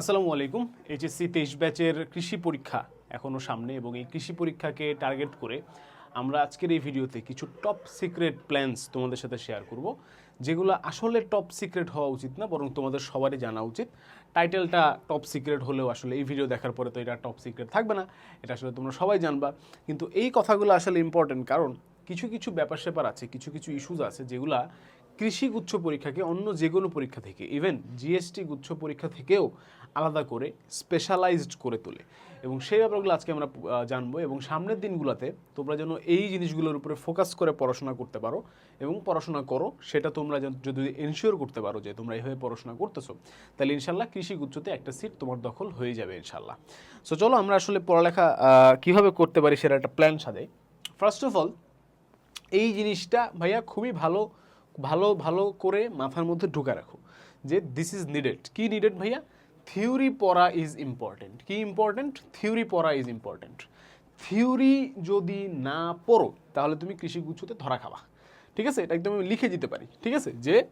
আসসালামু আলাইকুম। এইচএসসি তেইশ ব্যাচের কৃষি পরীক্ষা এখনও সামনে এবং এই কৃষি পরীক্ষাকে টার্গেট করে আমরা আজকের এই ভিডিওতে কিছু টপ সিক্রেট প্ল্যানস তোমাদের সাথে শেয়ার করব, যেগুলো আসলে টপ সিক্রেট হওয়া উচিত না, বরং তোমাদের সবারই জানা উচিত। টাইটেলটা টপ সিক্রেট হলেও আসলে এই ভিডিও দেখার পরে তো এটা টপ সিক্রেট থাকবে না, এটা আসলে তোমরা সবাই জানবা। কিন্তু এই কথাগুলো আসলে ইম্পর্টেন্ট কারণ কিছু কিছু ব্যাপার স্যাপার আছে, কিছু কিছু ইস্যুজ আছে যেগুলা কৃষি গুচ্ছ পরীক্ষাকে অন্য যে কোনো পরীক্ষা থেকে ইভেন জিএসটি গুচ্ছ পরীক্ষা থেকেও আলাদা করে স্পেশালাইজড করে তোলে। এবং সেই ব্যাপারগুলো আজকে আমরা জানব এবং সামনের দিনগুলোতে তোমরা যেন এই জিনিসগুলোর উপরে ফোকাস করে পড়াশোনা করতে পারো এবং পড়াশোনা করো, সেটা তোমরা যদি এনশিওর করতে পারো যে তোমরা এইভাবে পড়াশোনা করতেছো, তাহলে ইনশাল্লাহ কৃষি গুচ্ছতে একটা সিট তোমার দখল হয়ে যাবে ইনশাল্লাহ সো চলো আমরা আসলে পড়ালেখা কীভাবে করতে পারি সেটা একটা প্ল্যান সাজাই। ফার্স্ট অফ অল এই জিনিসটা ভাইয়া খুবই ভালো ভালো ভালো করে মাথার মধ্যে ঢুকে রাখো যে দিস ইজ নিডেড কি নিডেড ভাইয়া? থিওরি পড়া ইজ ইম্পর্টেন্ট কি ইম্পর্টেন্ট থিওরি পড়া ইজ ইম্পর্টেন্ট থিওরি যদি না পড়ো, তাহলে তুমি কৃষি কৃষিগুচ্ছতে ধরা খাবা। ঠিক আছে? এটা একদম আমি লিখে দিতে পারি। ঠিক আছে? যে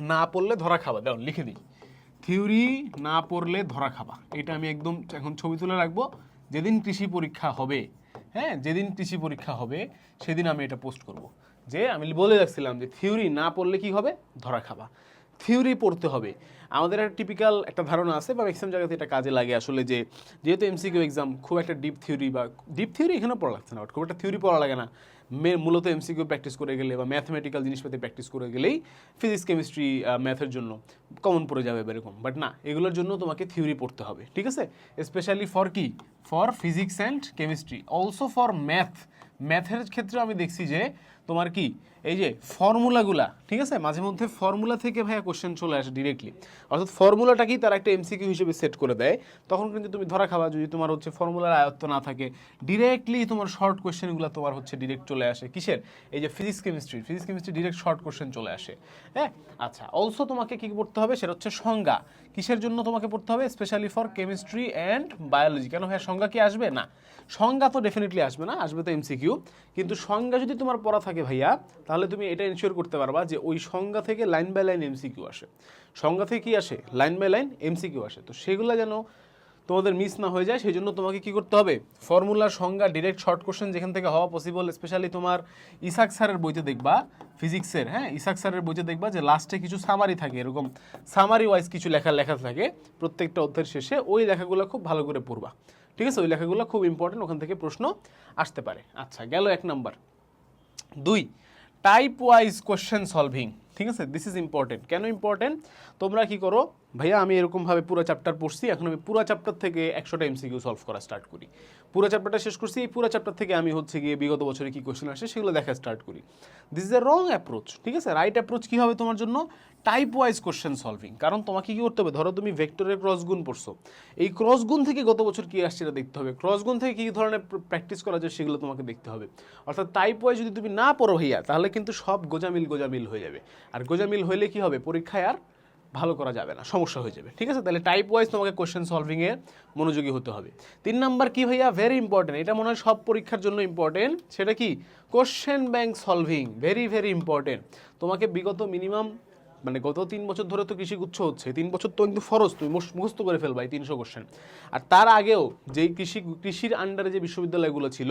না পড়লে ধরা খাবা। দাও, লিখে দিই। থিওরি না পড়লে ধরা খাবা। এটা আমি একদম এখন ছবি তুলে রাখব। যেদিন কৃষি পরীক্ষা হবে হ্যাঁ? যেদিন কৃষি পরীক্ষা হবে, সেদিন আমি এটা পোস্ট করব। যে আমি বলে রাখছিলাম যে থিওরি না পড়লে কি হবে? ধরা খাবা। থিওরি পড়তে হবে। আমাদের একটা টিপিক্যাল একটা ধারণা আছে, বা ম্যাক্সিমাম জায়গাতে এটা কাজে লাগে আসলে যে, যেহেতু এমসিকিউ এক্সাম খুব একটা ডিপ থিওরি বা ডিপ থিওরি এখানে পড়া লাগছে না, but খুব একটা থিওরি পড়া লাগে না। মে মূলত এমসিকিউ প্র্যাকটিস করে গেলে বা ম্যাথমেটিক্যাল জিনিসপাতি প্র্যাকটিস করে গেলেই ফিজিক্স কেমিস্ট্রি ম্যাথের জন্য কমন পড়ে যাবে এরকম। বাট না, এগুলোর জন্য তোমাকে থিওরি পড়তে হবে, ঠিক আছে? স্পেশালি ফর কি? For physics and chemistry also for math ম্যাথের ক্ষেত্রে আমি দেখছি যে তোমার কি এই যে ফর্মুলাগুলা, ঠিক আছে? মাঝে মধ্যে ফর্মুলা থেকে ভাইয়া কোশ্চেন চলে আসে ডিরেক্টলি অর্থাৎ ফর্মুলাটাকেই তারা একটা এমসিকিউ হিসেবে সেট করে দেয়। তখন কিন্তু তুমি ধরা খাবা যদি তোমার হচ্ছে ফর্মুলার আয়ত্ত না থাকে ডিরেক্টলি তোমার শর্ট কোশ্চেনগুলো তোমার হচ্ছে ডিরেক্ট চলে আসে। কিসের? এই যে physics chemistry physics chemistry direct short question চলে আসে। হ্যাঁ? আচ্ছা অলসো তোমাকে কী পড়তে হবে? সেটা হচ্ছে সংজ্ঞা। কিসের জন্য তোমাকে পড়তে হবে? Specially for chemistry and biology কেন হ্যাঁ সংজ্ঞা কি আসবে? না। সংজ্ঞা তো ডেফিনেটলি আসবে না, আসবে তো এমসিকিউ কিন্তু সংজ্ঞা যদি তোমার পড়া থাকে ভাইয়া তাহলে তুমি এটা এনশিওর করতে পারবা যে ওই সংজ্ঞা থেকে লাইন বাই লাইন এমসিকিউ আসে। সংজ্ঞা থেকে কি আসে? লাইন বাই লাইন এমসিকিউ আসে। তো সেগুলো যেন তোমাদের মিস না হয়ে যায় সেই জন্য তোমাকে কি করতে হবে? ফর্মুলার সংজ্ঞা ডিরেক্ট শর্ট কোশ্চেন যেখান থেকে হওয়া পসিবল স্পেশালি তোমার ইসাক স্যারের বইতে দেখবা ফিজিক্সের হ্যাঁ? ইসাক স্যারের বইতে দেখবা যে লাস্টে কিছু সামারি থাকে, এরকম সামারি ওয়াইজ কিছু লেখা লেখা থাকে প্রত্যেকটা অধ্যায়ের শেষে, ওই লেখাগুলো খুব ভালো করে পড়বা। ঠিক আছে? ওই লেখাগুলো খুব ইম্পর্টেন্ট ওখান থেকে প্রশ্ন আসতে পারে। আচ্ছা গেল এক নাম্বার দুই টাইপ ওয়াইজ কোশ্চেন সলভিং ঠিক আছে? দিস ইজ ইম্পর্টেন্ট কেন ইম্পর্টেন্ট তোমরা কি করো? ভাইয়া, আমি এরকমভাবে পুরো চ্যাপ্টার পড়ছি, এখন আমি পুরো চ্যাপ্টার থেকে একশোটা এমসিকিউ সলভ করা স্টার্ট করি। পুরো চ্যাপ্টারটা শেষ করছি, এই পুরো চ্যাপ্টার থেকে আমি হচ্ছে গিয়ে বিগত বছরে কি কোশ্চেন আসে সেগুলো দেখা স্টার্ট করি। This is a wrong approach ঠিক আছে? রাইট অ্যাপ্রোচ কী হবে তোমার জন্য? টাইপ ওয়াইজ কোশ্চেন সলভিং কারণ তোমাকে কি করতে হবে? ধরো তুমি ভেক্টরের ক্রস গুণ পড়ছো। এই ক্রস গুণ থেকে গত বছর কি আসছে এটা দেখতে হবে। ক্রস গুণ থেকে কী ধরনের প্র্যাকটিস করা যায় সেগুলো তোমাকে দেখতে হবে। অর্থাৎ টাইপ ওয়াইজ যদি তুমি না পড়ো ভাইয়া, তাহলে কিন্তু সব গোজামিল গোজামিল হয়ে যাবে। আর গোজামিল হইলে কী হবে? পরীক্ষায় আর ভালো করা যাবে না, সমস্যা হয়ে যাবে। ঠিক আছে? তাহলে টাইপ ওয়াইজ তোমাকে কোয়েশ্চেন সলভিংয়ে মনোযোগী হতে হবে। তিন নাম্বার কি ভাইয়া? ভেরি ইম্পর্টেন্ট এটা মনে হয় সব পরীক্ষার জন্য ইম্পর্টেন্ট সেটা কি? Question bank solving very very important তোমাকে বিগত মিনিমাম মানে গত তিন বছর ধরে তো কৃষি গুচ্ছ হচ্ছে, তিন বছর তো কিন্তু ফরজ, তুমি মুখস্থ করে ফেলবা এই তিনশো কোশ্চেন আর তার আগেও যেই কৃষি, কৃষির আন্ডারে যে বিশ্ববিদ্যালয়গুলো ছিল,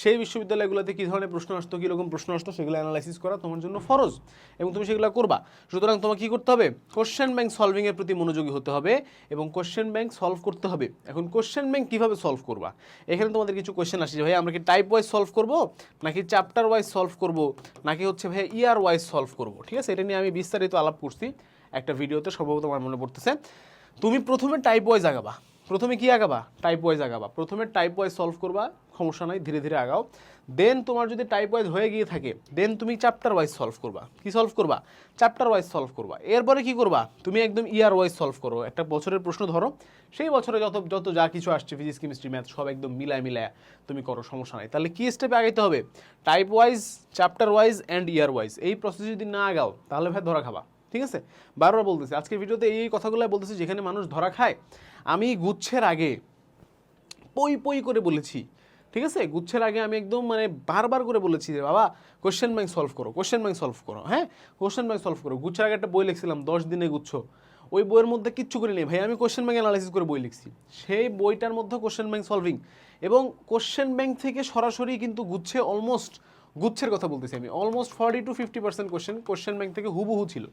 সেই বিশ্ববিদ্যালয়গুলোতে কী ধরনের প্রশ্ন আসতো, কীরকম প্রশ্ন আসতো, সেগুলো অ্যানালাইসিস করা তোমার জন্য ফরজ এবং তুমি সেগুলো করবা। সুতরাং তোমাকে কী করতে হবে? কোশ্চেন ব্যাংক সলভিংয়ের প্রতি মনোযোগী হতে হবে এবং কোশ্চেন ব্যাংক সলভ করতে হবে। এখন কোশ্চেন ব্যাংক কীভাবে সলভ করবা? এখানে তোমাদের কিছু কোশ্চেন আসছে ভাই, আমরা কি টাইপ ওয়াইজ সলভ করব? নাকি চ্যাপ্টার ওয়াইজ সলভ করব? নাকি হচ্ছে, ভাই ইয়ার ওয়াইজ সলভ করব? ঠিক আছে? এটা নিয়ে আমি বিস্তারিত আলাপ করছি, একটা ভিডিওতে সম্ভবত আমার মনে পড়তেছে, তুমি প্রথমে টাইপ ওয়াইজ আগাবা প্রথমে কি আগাবা? টাইপ ওয়াইজ আগাবা প্রথমে টাইপ ওয়াইজ সলভ করবা, সমস্যা নাই, ধীরে ধীরে আগাও। দেন তোমার যদি টাইপ ওয়াইজ হয়ে গিয়ে থাকে দেন তুমি চ্যাপ্টার ওয়াইজ সলভ করবা। কি সলভ করবা? চ্যাপ্টার ওয়াইজ সলভ করবা। এরপরে কি করবা? তুমি একদম ইয়ার ওয়াইজ সলভ করো। একটা বছরের প্রশ্ন ধরো। সেই বছরে যত যত যা কিছু আসছে ফিজিক্স কেমিস্ট্রি ম্যাথ সব একদম মিলায় মিলায় তুমি করো, সমস্যা নাই। তাহলে কি স্টেপে আগাইতে হবে? Type wise chapter wise and year wise এই প্রসেস যদি না আগাও, তাহলে ভাই ধরা খাবা। ঠিক আছে? বারবার বলতেছি, আজকের ভিডিওতে এই কথাগুলো বলতেছি যেখানে মানুষ ধরা খায়। আমি গুচ্ছের আগে পই পই করে বলেছি, ঠিক আছে? গুচ্ছের আগে আমি একদম মানে বারবার করে বলেছি যে, বাবা কোশ্চেন ব্যাংক সলভ করো কোশ্চেন ব্যাংক সলভ করো। হ্যাঁ? কোশ্চেন ব্যাংক সলভ করো। গুচ্ছের আগে একটা বই লিখছিলাম, দশ দিনে গুচ্ছ। ওই বইয়ের মধ্যে কিচ্ছু করি নেই। ভাই, আমি কোশ্চেন ব্যাংক অ্যানালাইসিস করে বই লিখছি। সেই বইটার মধ্যে কোশ্চেন ব্যাংক সলভিং এবং কোশ্চেন ব্যাংক থেকে সরাসরি কিন্তু গুচ্ছে অলমোস্ট গুচ্ছের কথা বলতেছি আমি। Almost forty to fifty percent question question bank থেকে হুবহু ছিল।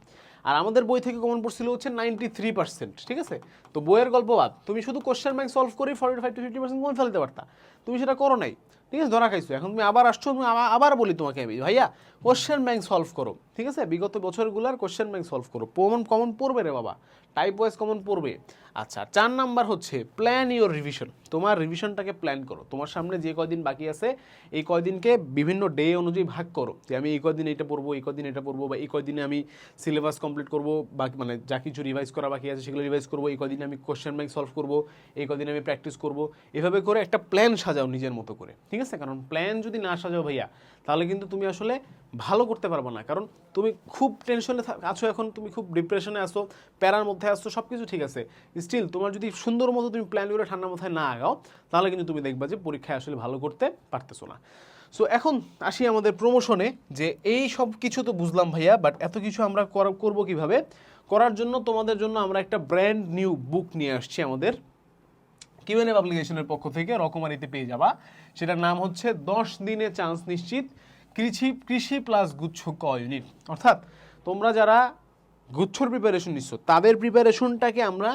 আর আমাদের বই থেকে কমন পড়ছিল হচ্ছে নাইনটি থ্রি পার্সেন্ট ঠিক আছে? তো বইয়ের গল্প বাদ, তুমি শুধু কোশ্চেন ব্যাংক সলভ করেই forty five to fifty percent কমে ফেলতে পারতা। তুমি সেটা করো নাই। ঠিক আছে, ধরা খাইছো। এখন তুমি আবার আসছো আবার বলি তোমাকে আমি। ভাইয়া কোশ্চেন ব্যাংক সলভ করো। ঠিক আছে? বিগত বছরগুলোর কোশ্চেন ব্যাংক সলভ করো। কমন কমন পড়বে রে বাবা। টাইপ ওয়াইজ কমন পড়বে। আচ্ছা চার নাম্বার হচ্ছে প্ল্যান ইওর রিভিশন তোমার রিভিশনটাকে প্ল্যান করো। তোমার সামনে যে কয়দিন বাকি আছে, এই কয়দিনকে বিভিন্ন ডে অনুযায়ী ভাগ করো। যে আমি এই কয়দিন এটা পড়ব, এই কয়দিন এটা পড়ব, বা এই কয়দিনে আমি সিলেবাস কমপ্লিট করব বাকি মানে যা কিছু রিভাইজ করা বাকি আছে সেগুলো রিভাইজ করব, এই কয়দিনে আমি কোশ্চেন ব্যাংক সলভ করব, এই কয়দিনে আমি প্র্যাকটিস করব। এভাবে করে একটা প্ল্যান সাজাও নিজের মতো করে। ঠিক আছে? কারণ প্ল্যান যদি না সাজাও ভাইয়া, তাহলে কিন্তু তুমি আসলে ভালো করতে পারবে না। কারণ তুমি খুব টেনশনে আছো এখন, তুমি খুব ডিপ্রেশনে আসো প্যারার মধ্যে আসছো সব কিছু ঠিক আছে। স্টিল তোমার যদি সুন্দর মতো তুমি প্ল্যান করে ঠান্ডা মাথায় না আগাও, তাহলে কিন্তু তুমি দেখবা যে পরীক্ষায় আসলে ভালো করতে পারতেছো না। সো এখন আসি আমাদের প্রমোশনে যে এই সব কিছু তো বুঝলাম ভাইয়া বাট এত কিছু আমরা করা- করব কীভাবে? করার জন্য তোমাদের জন্য আমরা একটা ব্র্যান্ড নিউ বুক নিয়ে আসছি আমাদের। কিউএনএ পাবলিকেশনের পক্ষ থেকে রকমারিতে পেয়ে যাবা। সেটার নাম হচ্ছে দশ দিনে চান্স নিশ্চিত। কৃষি কৃষি প্লাস গুচ্ছ ক ইউনিট অর্থাৎ তোমরা যারা গুচ্ছর প্রিপারেশন নিচ্ছ, তাদের প্রিপারেশনটাকে আমরা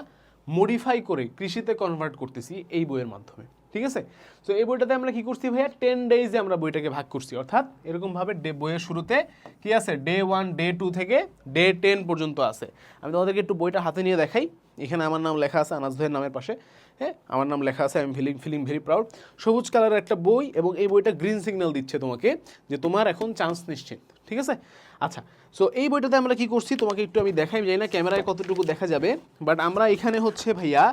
মডিফাই করে কৃষিতে কনভার্ট করতেছি এই বইয়ের মাধ্যমে। ঠিক আছে? তো এই বইটাতে আমরা কি করছি ভাইয়া? টেন ডেইজে আমরা বইটাকে ভাগ করছি। অর্থাৎ এরকমভাবে ডে বইয়ের শুরুতে কি আছে? ডে ওয়ান ডে টু থেকে ডে টেন পর্যন্ত আছে। আমি তোমাদেরকে একটু বইটা হাতে নিয়ে দেখাই। এখানে আমার নাম লেখা আছে আনাজ ভাইয়ের নামের পাশে। হ্যাঁ আমার নাম লেখা আছে, আমি ফিলিং ফিলিং ভেরি প্রাউড সবুজ কালারের একটা বই এবং এই বইটা গ্রিন সিগন্যাল দিচ্ছে তোমাকে যে তোমার এখন চান্স নিশ্চিত, ঠিক আছে? আচ্ছা সো এই বইটাতে আমরা কি করছি? তোমাকে একটু আমি দেখাই যাই না ক্যামেরায় কতটুকু দেখা যাবে বাট আমরা এখানে হচ্ছে ভাইয়া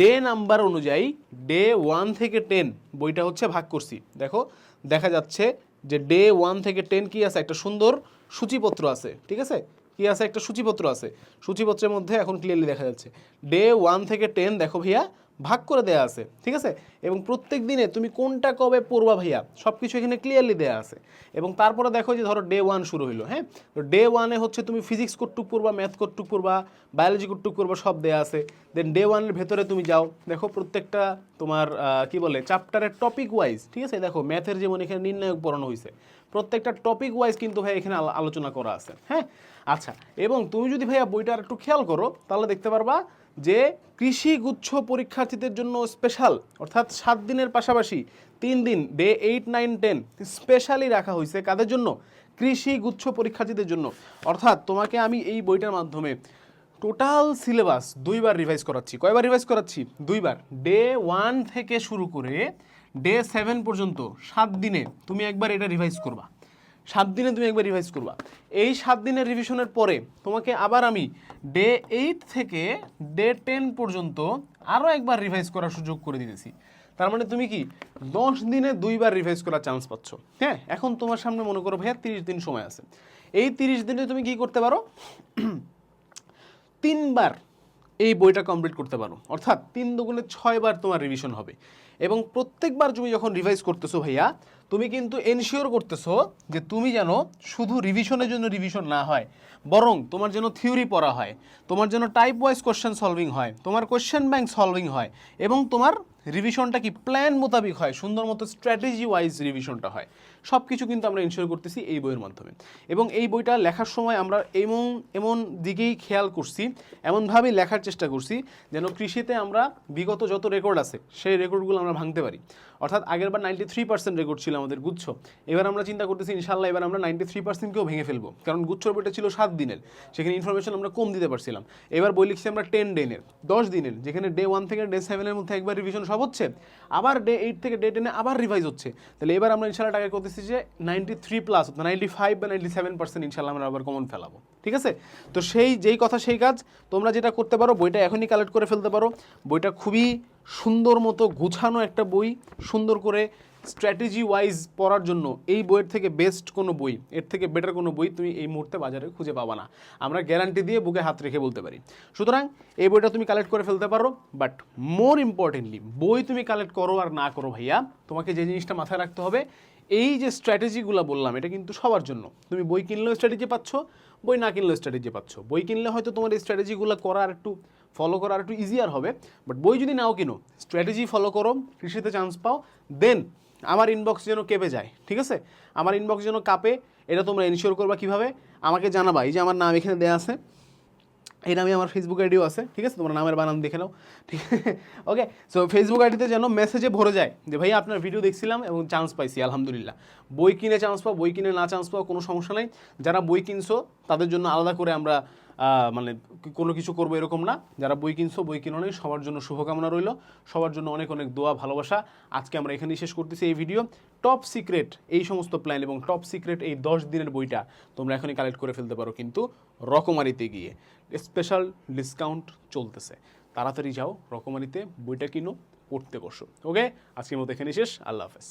ডে নাম্বার অনুযায়ী ডে ওয়ান থেকে টেন বইটা হচ্ছে ভাগ করছি। দেখো, দেখা যাচ্ছে যে ডে ওয়ান থেকে টেন কি আছে? একটা সুন্দর সূচিপত্র আছে, ঠিক আছে? কি আছে? একটা সূচিপত্র আছে। সূচিপত্রের মধ্যে এখন ক্লিয়ারলি দেখা যাচ্ছে। ডে ওয়ান থেকে টেন দেখো ভাইয়া ভাগ করে দেয়া আছে, ঠিক আছে? এবং প্রত্যেক দিনে তুমি কোনটা কবে পড়বা ভাইয়া সব কিছু এখানে ক্লিয়ারলি দেয়া আছে। এবং তারপরে দেখো যে ধরো ডে ওয়ান শুরু হইল হ্যাঁ? তো ডে ওয়ানে হচ্ছে তুমি ফিজিক্স কটুক পড়বা ম্যাথ কটুক পড়বা বায়োলজি কটুক পড়বা, সব দেয়া আছে। দেন ডে ওয়ানের ভেতরে তুমি যাও, দেখো প্রত্যেকটা তোমার কি বলে চ্যাপ্টারের টপিক ওয়াইজ ঠিক আছে? দেখো ম্যাথের যেমন এখানে নির্ণায়ক পড়ানো হয়েছে প্রত্যেকটা টপিক ওয়াইজ কিন্তু ভাই এখানে আলোচনা করা আছে হ্যাঁ? আচ্ছা এবং তুমি যদি ভাইয়া বইটা একটু খেয়াল করো, তাহলে দেখতে পারবা যে কৃষি গুচ্ছ পরীক্ষার্থীদের জন্য স্পেশাল অর্থাৎ সাত দিনের পাশাপাশি তিন দিন day eight nine ten specially রাখা হয়েছে কাদের জন্য? কৃষি গুচ্ছ পরীক্ষার্থীদের জন্য। অর্থাৎ তোমাকে আমি এই বইটার মাধ্যমে টোটাল সিলেবাস দুইবার রিভাইজ করাচ্ছি। কয়বার রিভাইজ করাচ্ছি? দুইবার। ডে ওয়ান থেকে শুরু করে ডে সেভেন পর্যন্ত, সাত দিনে তুমি একবার এটা রিভাইজ করবা। সাত দিনে তুমি একবার রিভাইজ করবা। এই সাত দিনের রিভিশনের পরে তোমাকে আবার আমি ডে এইট থেকে ডে টেন পর্যন্ত আরও একবার রিভাইজ করার সুযোগ করে দিতেছি। তার মানে তুমি কি দশ দিনে দুইবার রিভাইজ করার চান্স পাচ্ছ। হ্যাঁ এখন তোমার সামনে মনে করো ভাইয়া তিরিশ দিন সময় আছে। এই তিরিশ দিনে তুমি কি করতে পারো? তিনবার এই বইটা কমপ্লিট করতে পারো। অর্থাৎ তিন দুগুণে ছয়বার তোমার রিভিশন হবে। এবং প্রত্যেকবার তুমি যখন রিভাইজ করতেছো ভাইয়া, তুমি কিন্তু এনশিওর করতেছো যে তুমি যেন শুধু রিভিশনের জন্য রিভিশন না হয়, বরং তোমার যেন থিওরি পড়া হয়, তোমার যেন টাইপ ওয়াইজ কোশ্চেন সলভিং হয়, তোমার কোশ্চেন ব্যাংক সলভিং হয়, এবং তোমার রিভিশনটা কি প্ল্যান মোতাবিক হয়, সুন্দর মতো স্ট্র্যাটেজি ওয়াইজ রিভিশনটা হয়। সব কিছু কিন্তু আমরা ইনশিওর করতেছি এই বইয়ের মাধ্যমে। এবং এই বইটা লেখার সময় আমরা এমন এমন দিকেই খেয়াল করছি, এমনভাবেই লেখার চেষ্টা করছি যেন কৃষিতে আমরা বিগত যত রেকর্ড আছে, সেই রেকর্ডগুলো আমরা ভাঙতে পারি। অর্থাৎ আগেরবার নাইনটি থ্রি পার্সেন্ট রেকর্ড ছিল আমাদের গুচ্ছ। এবার আমরা চিন্তা করতেছি ইনশাল্লাহ এবার আমরা নাইনটি থ্রি পার্সেন্টকেও ভেঙে ফেলব। কারণ গুচ্ছর বইটা ছিল সাত দিনের, সেখানে ইনফরমেশন আমরা কম দিতে পারছিলাম। এবার বই লিখছি আমরা টেন ডেনের দশ দিনের, যেখানে ডে ওয়ান থেকে ডে সেভেনের মধ্যে একবার রিভিশন সব হচ্ছে, আবার ডে এইট থেকে ডে টেনে আবার রিভাইজ হচ্ছে। তাহলে এবার আমরা ইনশাল্লাহ টাকা করতেছি যে ninety three plus ninety five বা নাইনটি সেভেন পার্সেন্ট ইনশাল্লাহ আমরা আবার কমন ফেলাবো, ঠিক আছে? তো সেই, যেই কথা সেই কাজ, তোমরা যেটা করতে পারো, বইটা এখনই কালেক্ট করে ফেলতে পারো। বইটা খুবই সুন্দর মতো গুছানো একটা বই, সুন্দর করে স্ট্র্যাটেজি ওয়াইজ পড়ার জন্য এই বইয়ের থেকে বেস্ট কোনো বই, এর থেকে বেটার কোনো বই তুমি এই মুহূর্তে বাজারে খুঁজে পাবা না। আমরা গ্যারান্টি দিয়ে বুকে হাত রেখে বলতে পারি। সুতরাং এই বইটা তুমি কালেক্ট করে ফেলতে পারো বাট মোর ইম্পর্টেন্টলি বই তুমি কালেক্ট করো আর না করো ভাইয়া, তোমাকে যে জিনিসটা মাথায় রাখতে হবে, এই যে স্ট্র্যাটেজিগুলো বললাম, এটা কিন্তু সবার জন্য। তুমি বই কিনলেও স্ট্র্যাটেজি পাচ্ছ, বই না কিনলেও স্ট্র্যাটেজি পাচ্ছ। বই কিনলে হয়তো তোমার এই স্ট্র্যাটেজিগুলো করা আর একটু ফলো করা আর একটু ইজিয়ার হবে বাট বই যদি নাও কিনো স্ট্র্যাটেজি ফলো করো, কৃষিতে চান্স পাও দেন আমার ইনবক্স যেন কেঁপে যায়, ঠিক আছে? আমার ইনবক্স যেন কাঁপে, এটা তোমরা এনশিওর করবা কীভাবে? আমাকে জানাবা, এই যে আমার নাম এখানে দেওয়া আছে, এই নামে আমার ফেসবুক আইডিও আছে, ঠিক আছে? তোমার নামের বানান দেখে নাও, ঠিক ওকে সো ফেসবুক আইডিতে যেন মেসেজে ভরে যায় যে ভাই আপনার ভিডিও দেখছিলাম এবং চান্স পাইছি, আলহামদুলিল্লাহ। বই কিনে চান্স পাও, বই কিনে না চান্স পাও, কোনো সমস্যা নেই। যারা বই কিনছো, তাদের জন্য আলাদা করে আমরা মানে কোনো কিছু করব এরকম না। যারা বই কিনছো, বই কিনো নেই, সবার জন্য শুভকামনা রইল। সবার জন্য অনেক অনেক দোয়া, ভালোবাসা। আজকে আমরা এখানেই শেষ করতেছি এই ভিডিও। টপ সিক্রেট এই সমস্ত প্ল্যান এবং টপ সিক্রেট এই দশ দিনের বইটা তোমরা এখনই কালেক্ট করে ফেলতে পারো কিন্তু রকমারিতে গিয়ে। স্পেশাল ডিসকাউন্ট চলতেছে। তাড়াতাড়ি যাও, রকমারিতে বইটা কিনো, পড়তে বসো। ওকে আজকের মতো এখানেই শেষ। আল্লাহ হাফেজ।